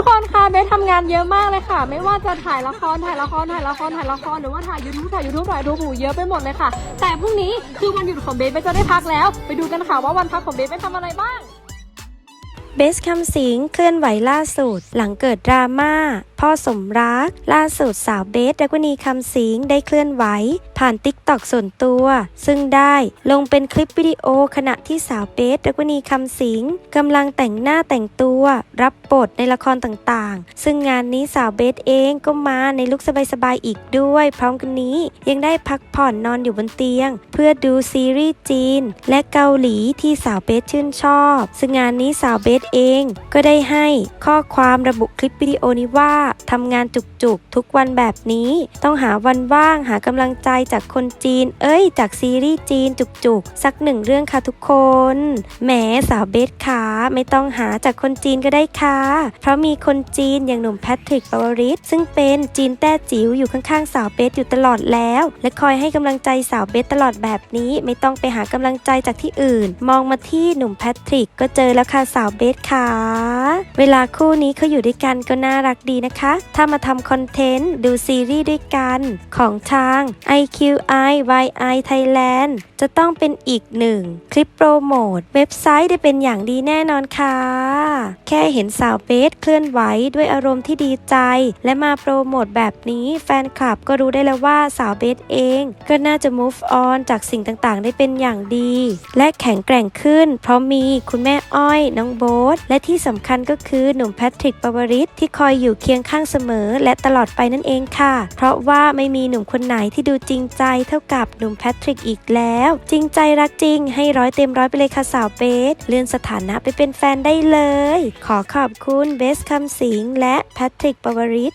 ทุกคนคะเบสทำงานเยอะมากเลยค่ะ ไม่ว่าจะถ่ายละครถ่ายละครถ่ายละครถ่ายละครหรือว่าถ่ายยูทูบถ่ายยูทูบถ่ายยูทูเยอะไปหมดเลยค่ะ แต่พรุ่งนี้คือวันหยุดของเบสเบสจะได้พักแล้ว ไปดูกันค่ะว่าวันพักของเบสเบสทำอะไรบ้าง เบสคำสิงเคลื่อนไหวล่าสุด หลังเกิดดราม่าพ่อสมรัก ล่าสุดสาวเบสดักวนีคำสิงได้เคลื่อนไหว ผ่านติ๊กตอกส่วนตัว ซึ่งได้ลงเป็นคลิปวิดีโอขณะที่สาวเบสดักวนีคำสิงกำลังแต่งหน้าแต่งตัว รับบทในละครต่างๆ ซึ่งงานนี้สาวเบสเองก็มาในลุคสบายๆอีกด้วย พร้อมกันนี้ยังได้พักผ่อนนอนอยู่บนเตียง เพื่อดูซีรีส์จีน และเกาหลีที่สาวเบสชื่นชอบ ซึ่งงานนี้สาวเบสเอง ก็ได้ให้ข้อความระบุคลิปวิดีโอนี้ว่าทำงานจุกๆ ทุกวันแบบนี้ ต้องหาวันว่างหากำลังใจจากคนจีน เอ้ย จากซีรีส์จีนจุกๆ สักหนึ่งเรื่องค่ะทุกคนแหมสาวเบสขาไม่ต้องหาจากคนจีนก็ได้ค่ะ เพราะมีคนจีนอย่างหนุ่มแพทริกปวริศซึ่งเป็นจีนแต้จิ๋วอยู่ข้างๆสาวเบสอยู่ตลอดแล้ว และคอยให้กำลังใจสาวเบสตลอดแบบนี้ ไม่ต้องไปหากำลังใจจากที่อื่น มองมาที่หนุ่มแพทริกก็เจอแล้วค่ะสาวเบสสค่ะเวลาคู่นี้เขาอยู่ด้วยกันก็น่ารักดีนะคะ ถ้ามาทำคอนเทนต์ดูซีรีส์ด้วยกันของทาง IQI YI Thailand จะต้องเป็นอีกหนึ่งคลิปโปรโมทเว็บไซต์ได้เป็นอย่างดีแน่นอนค่ะ แค่เห็นสาวเบสเคลื่อนไหวด้วยอารมณ์ที่ดีใจ และมาโปรโมทแบบนี้แฟนคลับก็รู้ได้แล้วว่าสาวเบสเอง ก็น่าจะ move on จากสิ่งต่างๆ ได้เป็นอย่างดี และแข็งแกร่งขึ้น เพราะมีคุณแม่อ้อยน้องโบ๊ทและที่สำคัญก็คือหนุ่มแพทริกปวริศที่คอยอยู่เคียงข้างเสมอ และตลอดไปนั่นเองค่ะ เพราะว่าไม่มีหนุ่มคนไหนที่ดูจริงใจเท่ากับหนุ่มแพทริกอีกแล้ว จริงใจรักจริง ให้ร้อยเต็มร้อยไปเลยค่ะสาวเบสเลื่อนสถานะไปเป็นแฟนได้เลย ขอขอบคุณเบสคำสิงและแพทริกปวริศ